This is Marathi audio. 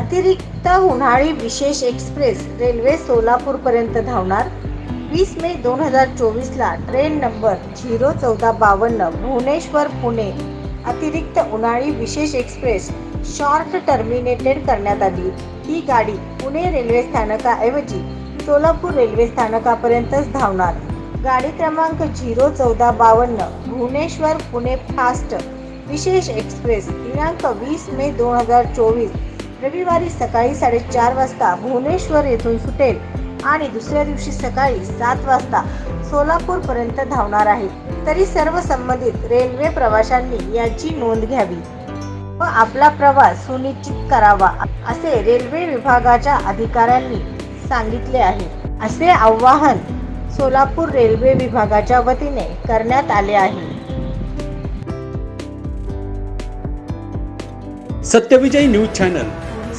अतिरिक्त उन्हाळी विशेष एक्सप्रेस रेल्वे सोलापूरपर्यंत धावणार. वीस मे दोन हजार चोवीसला ट्रेन नंबर झिरो चौदा बावन्न भुवनेश्वर पुणे. अतिरिक्त उन्हाळी विशेष एक्सप्रेस शॉर्ट टर्मिनेटेड करण्यात आली. ही गाडी पुणे रेल्वे स्थानकाऐवजी सोलापूर रेल्वे स्थानकापर्यंतच धावणार. गाडी क्रमांक झिरो चौदा बावन्न भुवनेश्वर पुणे फास्ट विशेष एक्सप्रेस दिनांक वीस मे दोन हजार चोवीस रविवारी सकाळी साडेचार वाजता भुवनेश्वर येथून सुटेल आणि दुसऱ्या दिवशी सकाळी सात वाजता सोलापूरपर्यंत धावणार आहे. तरी सर्व संबंधित रेल्वे प्रवाशांनी याची नोंद घ्यावी व आपला प्रवास सुनिश्चित करावा असे रेल्वे विभागाच्या अधिकाऱ्यांनी सांगितले आहे. असे आवाहन सोलापूर रेल्वे विभागाच्या वतीने करण्यात आले आहे. Satyavijay news channel